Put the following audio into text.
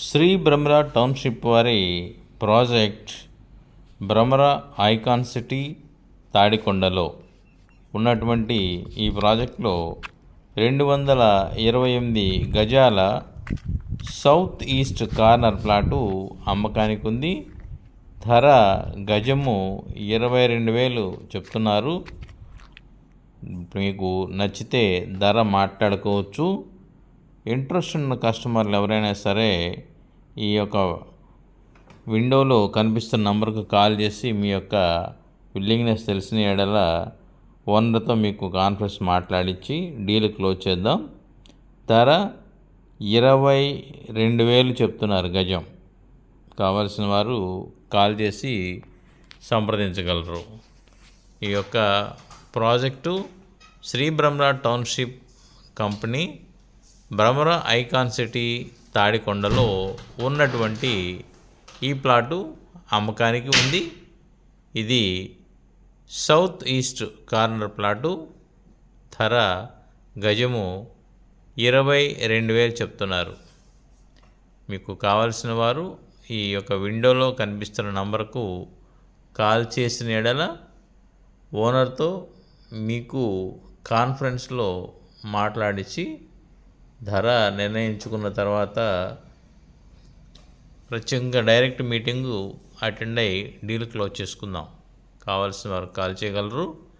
Shri Bhramara township వారి project Bhramara icon city తాడికొండలో ఉన్నటువంటి ఈ ప్రాజెక్ట్లో రెండు వందల ఇరవై ఎనిమిది గజాల సౌత్ ఈస్ట్ కార్నర్ ప్లాటు అమ్మకానికి ఉంది. ధర గజము ఇరవై రెండు వేలు చెప్తున్నారు. మీకు నచ్చితే ధర మాట్లాడుకోవచ్చు. ఇంట్రెస్ట్ ఉన్న కస్టమర్లు ఎవరైనా సరే ఈ యొక్క విండోలో కనిపిస్తున్న నంబర్కు కాల్ చేసి మీ యొక్క విల్లింగ్నెస్ తెలిసిన ఎడల ఓనర్తో మీకు కాన్ఫరెన్స్ మాట్లాడించి డీల్ క్లోజ్ చేద్దాం. ధర ఇరవై రెండు వేలు చెప్తున్నారు గజం. కావాల్సిన వారు కాల్ చేసి సంప్రదించగలరు. ఈ యొక్క project Shri Brahmara township company Bhramara icon city తాడికొండలో ఉన్నటువంటి ఈ ప్లాటు అమ్మకానికి ఉంది. ఇది సౌత్ ఈస్ట్ కార్నర్ ప్లాటు. ధర గజము ఇరవై రెండు వేలు చెప్తున్నారు. మీకు కావలసిన వారు ఈ యొక్క విండోలో కనిపిస్తున్న నంబర్కు కాల్ చేసిన ఎడల ఓనర్తో మీకు కాన్ఫరెన్స్లో మాట్లాడించి ధర నిర్ణయించుకున్న తర్వాత ప్రత్యేకంగా డైరెక్ట్ మీటింగు అటెండ్ అయ్యి డీల్ క్లోజ్ చేసుకుందాం. కావాల్సిన వారు కాల్ చేయగలరు.